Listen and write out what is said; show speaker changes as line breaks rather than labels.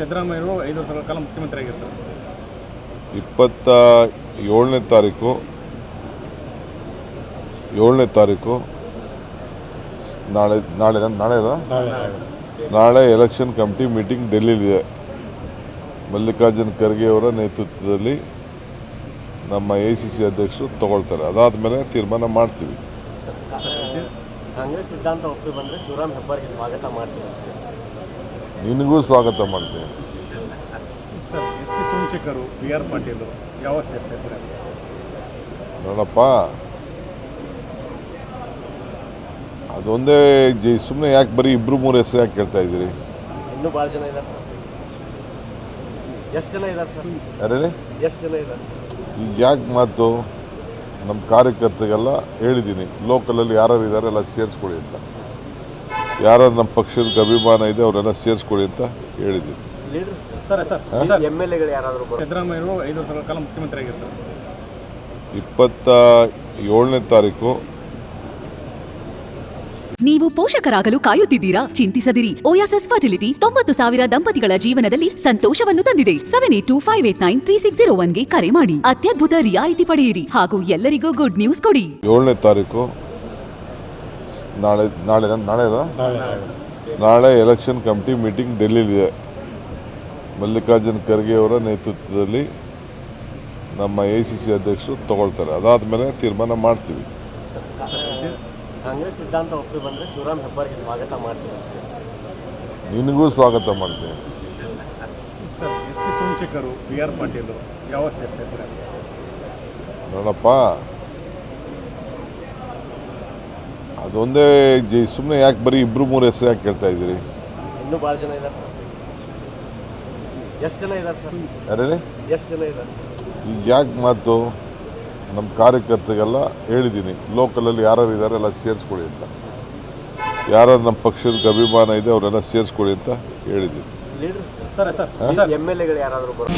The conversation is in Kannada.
ಸಿದ್ದರಾಮಯ್ಯರು ಐದು ವರ್ಷಗಳ ಕಾಲ ಮುಖ್ಯಮಂತ್ರಿ ಆಗಿರ್ತಾರೆ
ಇಪ್ಪತ್ತ ಏಳನೇ ತಾರೀಕು ಏಳನೇ ತಾರೀಕು ನಾಳೆ ನಾಳೆ ನಾಳೆ ನಾಳೆ. ಎಲೆಕ್ಷನ್ ಕಮಿಟಿ ಮೀಟಿಂಗ್ ಡೆಲ್ಲಿಲಿದೆ ಮಲ್ಲಿಕಾರ್ಜುನ್ ಖರ್ಗೆ ಅವರ ನೇತೃತ್ವದಲ್ಲಿ ನಮ್ಮ ಎ ಸಿ ಸಿ ಅಧ್ಯಕ್ಷರು ತಗೊಳ್ತಾರೆ. ಅದಾದಮೇಲೆ ತೀರ್ಮಾನ ಮಾಡ್ತೀವಿ.
ಕಾಂಗ್ರೆಸ್ ಸಿದ್ಧಾಂತ ಒಪ್ಪಿ ಬಂದರೆ ಶಿವರಾಮ್ ಹೆಬ್ಬಾರ್ಗೆ ಸ್ವಾಗತ ಮಾಡ್ತೀವಿ.
ನಿನಗೂ ಸ್ವಾಗತ ಮಾಡ್ತೀನಿ.
Sir S T Somashekar B R Patil ಯಾವ ಸೇರ್ಸಿದ್ದಾರೆ
ನೋಡಪ್ಪ ಅದೊಂದೇ ಜಿ ಸುಮ್ಮನೆ ಯಾಕೆ ಬರೀ ಇಬ್ಬರು ಮೂರು ಹೆಸರು ಯಾಕೆ ಕೇಳ್ತಾ ಇದ್ದೀರಿ?
ಇನ್ನೂ ಭಾಳ ಜನ ಇದ್ದಾರೆ ಸರ್. ಎಷ್ಟು ಜನ ಇದ್ದಾರೆ ಸರ್?
ಯಾರೇಳಿ
ಎಷ್ಟು ಜನ ಇದ್ದಾರೆ
ಈಗ ಯಾಕೆ ಮಾತು ನಮ್ಮ ಕಾರ್ಯಕರ್ತರಿಗೆಲ್ಲ ಹೇಳಿದ್ದೀನಿ. ಲೋಕಲಲ್ಲಿ ಯಾರ್ಯಾರು ಇದ್ದಾರೆ ಎಲ್ಲ ಸೇರಿಸ್ಕೊಳ್ಳಿ ಅಂತ. ಯಾರ್ಯಾರು ನಮ್ಮ ಪಕ್ಷದ ಅಭಿಮಾನ ಇದೆ ಅವರೆಲ್ಲ ಸೇರಿಸ್ಕೊಳ್ಳಿ ಅಂತ
ಆಗಿರ್ತಾರೆ.
ಇಪ್ಪತ್ತ ಏಳನೇ ತಾರೀಕು.
ನೀವು ಪೋಷಕರಾಗಲು ಕಾಯುತ್ತಿದ್ದೀರಾ? ಚಿಂತಿಸದಿರಿ. ಓಯಾಸಸ್ ಫರ್ಟಿಲಿಟಿ ತೊಂಬತ್ತು ಸಾವಿರ ದಂಪತಿಗಳ ಜೀವನದಲ್ಲಿ ಸಂತೋಷವನ್ನು ತಂದಿದೆ. Seven eight two five eight nine three six zero ಒನ್ಗೆ ಕರೆ ಮಾಡಿ. ಅತ್ಯದ್ಭುತ ರಿಯಾಯಿತಿ ಪಡೆಯಿರಿ ಹಾಗೂ ಎಲ್ಲರಿಗೂ ಗುಡ್ ನ್ಯೂಸ್ ಕೊಡಿ.
ಏಳನೇ ತಾರೀಕು. ನಾಳೆ ನಾಳೆ ನಾಳೆ ಅದ? ನಾಳೆ ಎಲೆಕ್ಷನ್ ಕಮಿಟಿ ಮೀಟಿಂಗ್ ಡೆಲ್ಲಿಲಿದೆ. ಮಲ್ಲಿಕಾರ್ಜುನ್ ಖರ್ಗೆ ಅವರ ನೇತೃತ್ವದಲ್ಲಿ ನಮ್ಮ ಎ ಸಿ ಸಿ ಅಧ್ಯಕ್ಷರು ತಗೊಳ್ತಾರೆ. ಅದಾದಮೇಲೆ ತೀರ್ಮಾನ ಮಾಡ್ತೀವಿ.
ಕಾಂಗ್ರೆಸ್ ಸಿದ್ಧಾಂತ ಒಪ್ಪಿ ಬಂದರೆ ಶಿವರಾಮ್ ಹೆಬ್ಬಾರ್ಗೆ ಸ್ವಾಗತ ಮಾಡ್ತೀವಿ ಅಂತ.
ನಿನಗೂ ಸ್ವಾಗತ ಮಾಡ್ತೀನಿ
sir S T Somashekar B R Patil ಯಾವ ಸೇರ್ಸಿದ್ದಾರೆ
ನೋಡಪ್ಪ ಅದೊಂದೇ ಜಿ ಸುಮ್ಮನೆ ಯಾಕೆ ಬರೀ ಇಬ್ಬರು ಮೂರು ಹೆಸರು ಯಾಕೆ ಕೇಳ್ತಾ ಇದ್ದೀರಿ?
ಇನ್ನೂ ಭಾಳ ಜನ ಇದ್ದಾರೆ ಎಷ್ಟು ಜನ ಇದ್ದಾರೆ ಸರ್?
ಯಾರೇಳಿ?
ಎಷ್ಟು ಜನ ಇದ್ದಾರೆ
ಈಗ ಯಾಕೆ ಮಾತು ನಮ್ಮ ಕಾರ್ಯಕರ್ತರಿಗೆಲ್ಲ ಹೇಳಿದ್ದೀನಿ. ಲೋಕಲಲ್ಲಿ ಯಾರ್ಯಾರು ಇದ್ದಾರೆ ಎಲ್ಲ ಸೇರಿಸ್ಕೊಳ್ಳಿ ಅಂತ. ಯಾರು ನಮ್ಮ ಪಕ್ಷದ ಅಭಿಮಾನ ಇದೆ ಅವರೆಲ್ಲ ಸೇರಿಸ್ಕೊಳ್ಳಿ ಅಂತ ಹೇಳಿದ್ದೀನಿ.
Sir? Sir sir.
M L ಎಗಳು ಯಾರಾದರೂ ಬರೋ